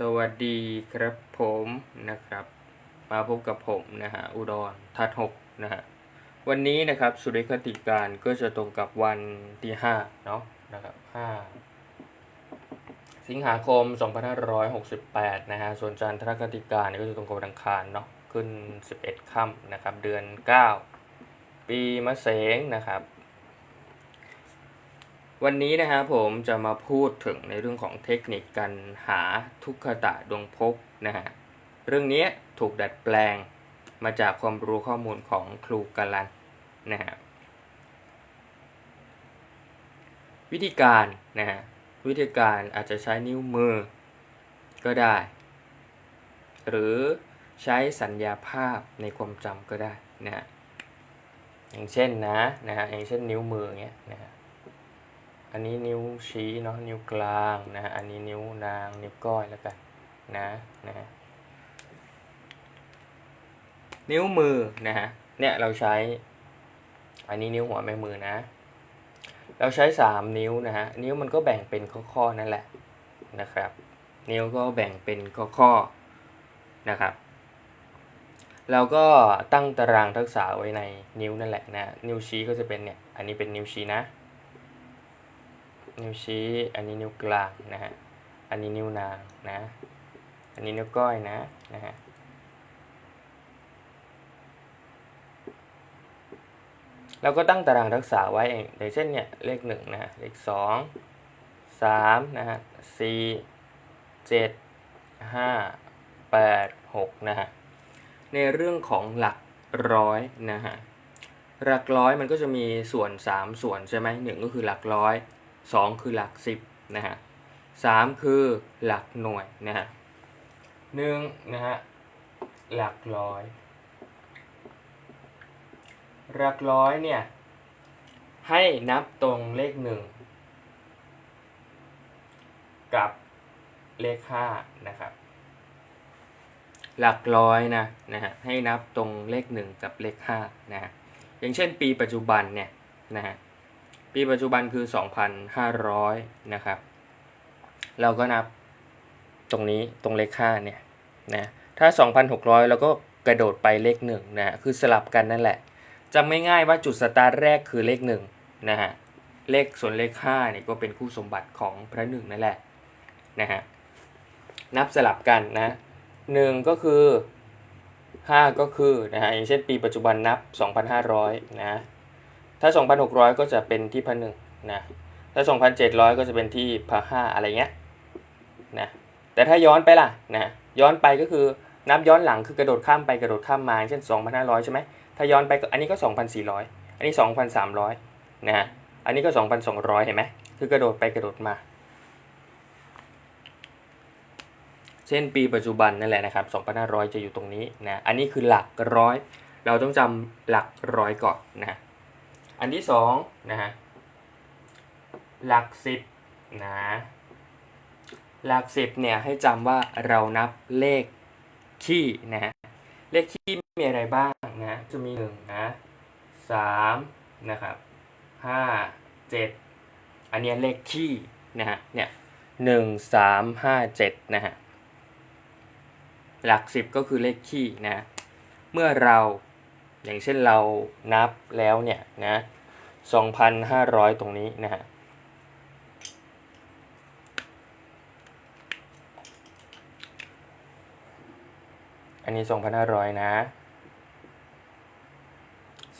สวัสดีครับผมนะครับ มาพบกับผมนะฮะอุดรทัดหกนะฮะวันนี้นะครับสุริคติการก็จะตรงกับวันที่ห้าเนาะนะครับห้าสิงหาคม 2568 นะฮะส่วนจันทรคติการก็จะตรงกับวันอังคารเนาะขึ้น 11ค่ำนะครับ เดือน 9 ปีมะเสงนะครับ วันนี้นะครับผมจะมาพูดถึงในเรื่องของเทคนิคการหาทุกขตะดวงภพนะฮะเรื่องนี้ถูกดัดแปลงมาจากความรู้ข้อมูลของครูกาลันนะฮะวิธีการนะฮะวิธีการอาจจะใช้นิ้วมือก็ได้ หรือใช้สัญญาภาพในความจำก็ได้นะฮะอย่างเช่นนะนะฮะอย่างเช่นนิ้วมือเงี้ยนะฮะ อันนี้นิ้วชี้เนาะนิ้วกลางนะฮะอันนี้นิ้วนางนิ้วก้อยแล้วกันนะนะฮะนิ้วมือนะฮะเนี่ยเราใช้ อันนี้นิ้วหัวแม่มือนะ เราใช้สามนิ้วนะฮะนิ้วมันก็แบ่งเป็นข้อๆนั่นแหละนะครับ นิ้วก็แบ่งเป็นข้อๆนะครับ เราก็ตั้งตารางทักษะไว้ในนิ้วนั่นแหละนะนิ้วชี้ก็จะเป็นเนี่ยอันนี้เป็นนิ้วชี้นะ นิ้วชี้ อันนี้นิ้วกลางนะฮะ อันนี้นิ้วนางนะ อันนี้นิ้วก้อยนะนะฮะเราก็ตั้งตารางทักษะไว้เอย่างเช่นเนี่ยเลขหนึ่งนะฮะ เลขสองสามนะฮะสี่เจ็ดห้าแปดหกนะฮะ ในเรื่องของหลักร้อยนะฮะหลักร้อยมันก็จะมีส่วน 3 ส่วนใช่ไหมหนึ่งก็คือหลักร้อย สองคือหลักสิบนะฮะสามคือหลักหน่วยนะฮะหนึ่งนะฮะหลักร้อย หลักร้อยเนี่ยให้นับตรงเลขหนึ่งกับเลขห้านะครับ หลักร้อยนะนะฮะให้นับตรงเลขหนึ่งกับเลขห้านะฮะอย่างเช่นปีปัจจุบันเนี่ยนะฮะ ปีปัจจุบันคือ 2,500 นะครับ เราก็นับตรงนี้ตรงเลข5เนี่ยนะถ้า 2,600เราก็กระโดดไปเลข1นะคือสลับกันนั่นแหละจำง่ายว่าจุดสตาร์ทแรกคือเลข1นะฮะเลขส่วนเลข5เนี่ยก็เป็นคู่สมบัติของพระหนึ่งนั่นแหละนะฮะนับสลับกันนะ1ก็คือ 5 ก็คือนะฮะอย่างเช่นปีปัจจุบันนับ 2,500 นะ ถ้า 2,600 ก็จะเป็นที่พะหนึ่งนะ ถ้า 2,700 ก็จะเป็นที่พะห้าอะไรเงี้ยนะ แต่ถ้าย้อนไปล่ะนะย้อนไปก็คือนับย้อนหลังคือกระโดดข้ามไปกระโดดข้ามมาเช่น 2,500 ใช่ไหมถ้าย้อนไปก็อันนี้ก็ 2,400 อันนี้ 2,300 นะอันนี้ก็ 2,200 เห็นไหมคือกระโดดไปกระโดดมา เช่นปีปัจจุบันนั่นแหละนะครับ 2,500 จะอยู่ตรงนี้นะ อันนี้คือหลักร้อย เราต้องจำหลักร้อยก่อนนะ อันที่สองนะฮะหลักสิบนะหลักสิบเนี่ยให้จำว่าเรานับเลขขี้นะ เลขขี้มีอะไรบ้างนะจะมีหนึ่งนะสามนะครับห้าเจ็ดอันเนี้ยเลขขี้นะฮะเนี่ยหนึ่งสามห้าเจ็ดนะฮะหลักสิบก็คือเลขขี้นะ เมื่อเรา อย่างเช่นเรานับแล้วเนี่ยนะ2,500 ตรงนี้นะฮะอันนี้ 2,500 นะ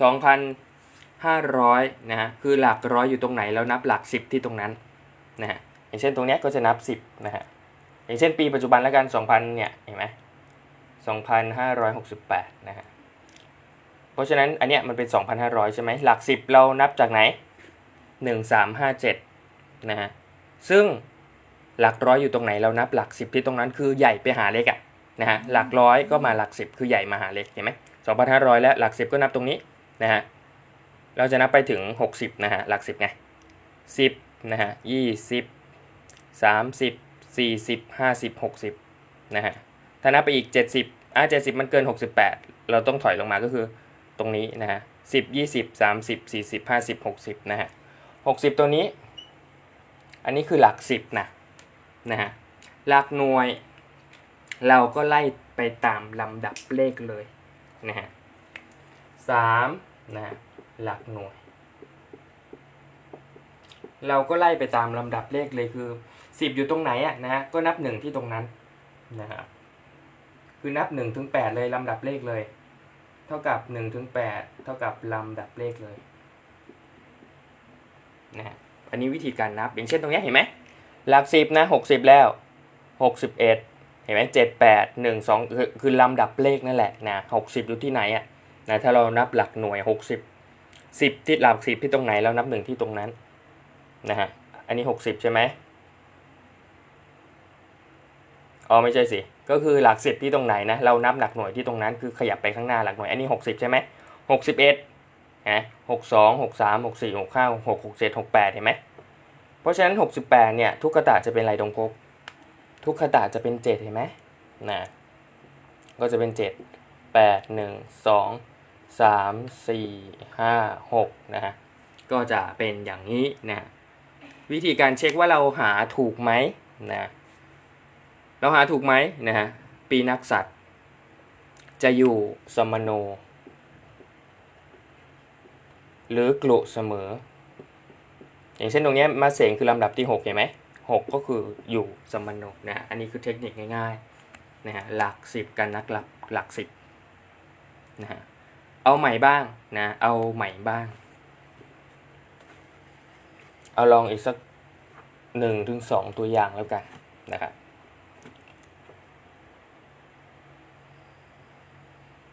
2,500 นะฮะ คือหลักร้อยอยู่ตรงไหนแล้วนับหลัก 10 ที่ตรงนั้นนะฮะ อย่างเช่นตรงเนี้ยก็จะนับ 10 นะฮะ อย่างเช่นปีปัจจุบันแล้วกัน 2,000 เนี่ย เห็นไหม2,568 นะฮะ เพราะฉะนั้นอันเนี้ยมันเป็น 2,500 ใช่ไหมหลัก 10 เรานับจากไหน 1357 นะฮะ ซึ่งหลักร้อยอยู่ตรงไหนเรานับหลัก 10 ที่ตรงนั้นคือใหญ่ไปหาเล็กอะนะฮะหลักร้อยก็มาหลัก 10 คือใหญ่มาหาเล็กเห็นไหม2,500 แล้วหลัก 10 ก็นับตรงนี้นะฮะเราจะนับไปถึง 60 นะฮะหลัก 10ไง10นะฮะ20 30 40 50 60นะฮะถ้านับไปอีก 70อะ70 มันเกิน 68 เราต้องถอยลงมาก็คือ ตรงนี้นะฮะสิบยี่สิบสามสิบสี่สิบห้าสิบหกสิบนะฮะหกสิบตัวนี้ อันนี้คือหลักสิบนะนะฮะหลักหน่วย เราก็ไล่ไปตามลำดับเลขเลยนะฮะสามนะฮะหลักหน่วย เราก็ไล่ไปตามลำดับเลขเลยคือสิบอยู่ตรงไหนอะนะฮะก็นับหนึ่งที่ตรงนั้นนะฮะคือนับหนึ่งถึงแปดเลยลำดับเลขเลย เท่ากับหนึ่งถึงแปดเท่ากับลำดับเลขเลยนะฮะอันนี้วิธีการนับ อย่างเช่นตรงนี้เห็นไหมหลักสิบนะหกสิบแล้วหกสิบเอ็ดเห็นไหมเจ็ดแปดหนึ่งสองคือคือลำดับเลขนั่นแหละนะหกสิบอยู่ที่ไหนอะนะถ้าเรานับหลักหน่วยหกสิบสิบที่หลักสิบที่ตรงไหนเรานับหนึ่งที่ตรงนั้นนะฮะอันนี้หกสิบใช่ไหมอ๋อไม่ใช่สิ ก็คือหลักสิบที่ตรงไหนนะเรานับหลักหน่วยที่ตรงนั้นคือขยับไปข้างหน้าหลักหน่วยอันนี้หกสิบใช่ไหมหกสิบเอ็ดนะหกสองหกสามหกสี่หกห้าหกหกเจ็ดหกแปดเห็นไหมเพราะฉะนั้นหกสิบแปดเนี่ยทุกขตาจะเป็นอะไรตรงภพทุกขตาจะเป็นเจ็ดเห็นไหมนะก็จะเป็นเจ็ดแปดหนึ่งสองสามสี่ห้าหกนะฮะก็จะเป็นอย่างนี้นะวิธีการเช็คว่าเราหาถูกไหมนะ เราหาถูกไหมนะฮะปีนักสัตว์จะอยู่สมโน หรือกลุเสมอ อย่างเช่นตรงนี้มาเสงคือลำดับที่ 6 เห็นไหมหกก็คืออยู่สมโนนะฮะอันนี้คือเทคนิคง่ายๆนะฮะหลักสิบกันนักหลักหลักสิบนะฮะเอาใหม่บ้างนะเอาใหม่บ้าง เอาลองอีกสักหนึ่งถึงสองตัวอย่างแล้วกันนะครับ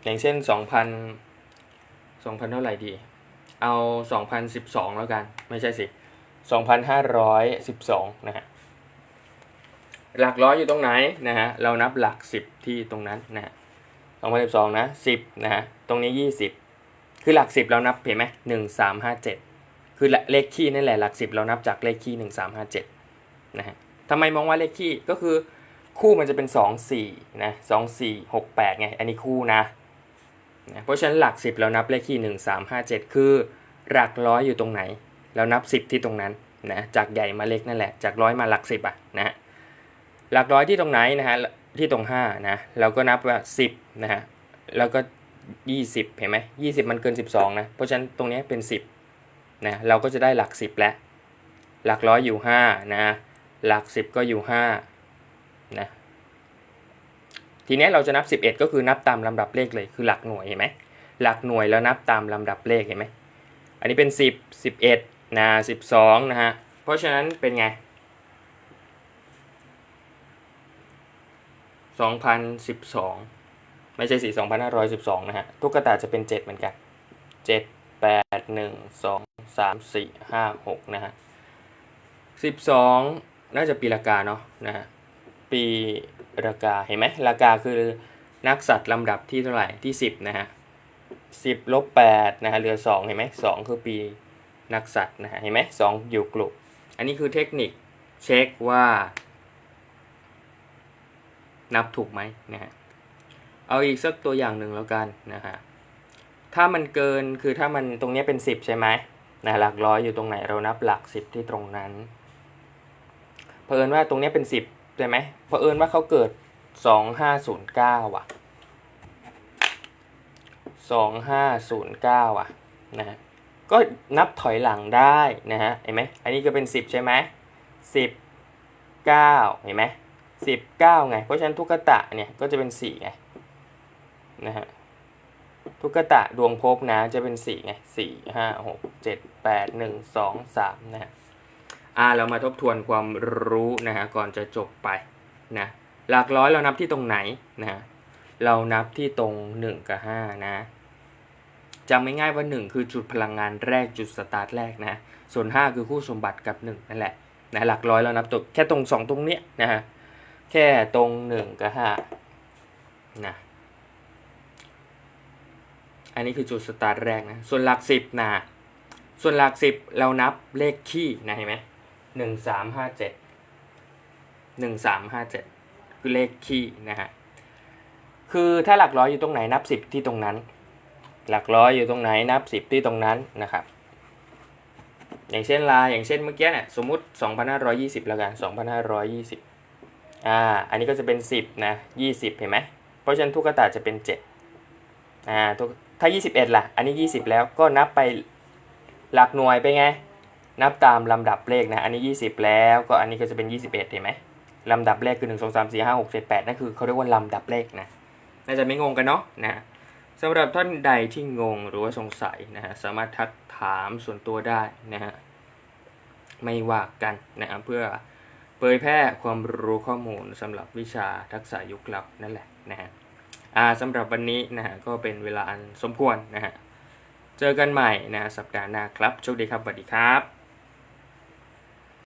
อย่างเช่นสองพันสองพันเท่าไหร่ดี เอาสองพันสิบสองแล้วกัน ไม่ใช่สิสองพันห้าร้อยสิบสองนะฮะ หลักร้อยอยู่ตรงไหนนะฮะ เรานับหลักสิบที่ตรงนั้นนะฮะสองพันสิบสองนะสิบนะฮะ ตรงนี้ยี่สิบคือหลักสิบเรานับเห็นไหมหนึ่งสามห้าเจ็ดคือเลขคี่นั่นแหละหลักสิบเรานับจากเลขคี่หนึ่งสามห้าเจ็ดนะฮะทำไมมองว่าเลขคี่ก็คือคู่มันจะเป็นสองสี่นะสองสี่หกแปดไง อันนี้คู่นะ นะเพราะฉะนั้นหลัก 10 เรานับเลขที่ 1 3 5 7 คือหลักร้อยอยู่ตรงไหน เรานับ 10 ที่ตรงนั้นนะจากใหญ่มาเล็กนั่นแหละจากร้อยมาหลัก 10อะนะฮะหลักร้อยที่ตรงไหนนะฮะที่ตรง5นะเราก็นับว่า 10นะฮะแล้วก็ 20 เห็นไหม20มันเกิน 12นะเพราะฉะนั้นตรงนี้เป็น 10นะเราก็จะได้หลัก 10 แล้วหลักร้อยอยู่5นะหลัก 10 ก็อยู่5นะ ทีนี้เราจะนับ 11 ก็คือนับตามลำดับเลขเลยคือหลักหน่วยเห็นไหมหลักหน่วยแล้วนับตามลำดับเลขเห็นไหมอันนี้เป็น 10 11นะ12 นะฮะ เพราะฉะนั้นเป็นไง 2012 ไม่ใช่สิ2512 นะฮะทุกกตาจะเป็น 7 เหมือนกัน 7 8 1 2 3 4 5 6 นะฮะ 12 น่าจะปีละกาเนาะนะฮะ ปี รากาเห็นไหมรากาคือนักสัตว์ลำดับที่เท่าไหร่ที่ 10 นะฮะสิบลบแปดนะฮะเหลือ2เห็นไหมสองคือปีนักสัตว์นะฮะเห็นไหมสองอยู่กลุ่มอันนี้คือเทคนิคเช็คว่า นับถูกไหมนะฮะเอาอีกสักตัวอย่างหนึ่งแล้วกันนะฮะถ้ามันเกินคือถ้ามันตรงนี้เป็น 10 ใช่ไหมนะหลักร้อยอยู่ตรงไหนเรานับหลัก 10 ที่ตรงนั้น เพิ่นว่าตรงนี้เป็น 10 ใช่ไหมเพราะเอิญว่าเขาเกิดสองห้าศูนย์เก้าอะสองห้าศูนย์เก้าอะนะฮะก็นับถอยหลังได้นะฮะเห็นไหมอันนี้ก็เป็นสิบใช่ไหมสิบเก้าเห็นไหมสิบเก้าไง เพราะฉะนั้นทุกตะเนี่ยก็จะเป็นสี่ไงนะฮะทุกตะดวงภพนะจะเป็นสี่ไงสี่ห้าหกเจ็ดแปดหนึ่งสองสามนะฮะ อ่าเรามาทบทวนความรู้นะฮะก่อนจะจบไปนะหลักร้อยเรานับที่ตรงไหนนะเรานับที่ตรง 1 กับ 5 นะจำง่ายว่า 1 คือจุดพลังงานแรกจุดสตาร์ทแรกนะส่วน 5 คือคู่สมบัติกับ 1 นั่นแหละนะหลักร้อยเรานับตรงแค่ตรง 2 ตรงเนี้ยนะฮะแค่ตรง 1 กับ 5นะอันนี้คือจุดสตาร์ทแรกนะส่วนหลัก 10นะส่วนหลัก 10 เรานับเลขคี่นะเห็นไหม หนึ่งสามห้าเจ็ดหนึ่งสามห้าเจ็ดคือเลขคี่นะฮะคือถ้าหลักร้อยอยู่ตรงไหนนับสิบที่ตรงนั้น หลักร้อยอยู่ตรงไหนนับสิบที่ตรงนั้นนะครับ อย่างเช่นลายอย่างเช่นเมื่อกี้เนี่ยสมมุติ 2520 แล้วกัน 2520 อ่า อันนี้ก็จะเป็น 10 นะ 20 เห็นไหม เพราะฉะนั้นทุกกระตาจะเป็น 7 อ่าถ้า 21 ล่ะ อันนี้ 20 แล้วก็นับไปหลักหน่วยไปไง นับตามลำดับเลขนะ อันนี้ 20 แล้วก็อันนี้ก็จะเป็น 21เห็นไหมลำดับเลขคือ 1 2 3 4 5 6 7 8นั่นคือเขาเรียกว่าลำดับเลขนะ น่าจะไม่งงกันเนาะนะสำหรับท่านใดที่งงหรือว่าสงสัยนะฮะสามารถทักถามส่วนตัวได้นะฮะไม่ว่ากันนะเพื่อเผยแพร่ความรู้ข้อมูลสำหรับวิชาทักษะยุคลับนั่นแหละนะฮะอ่าสำหรับวันนี้นะฮะก็เป็นเวลาอันสมควรนะฮะเจอกันใหม่นะฮะสัปดาห์หน้าครับโชคดีครับสวัสดีครับ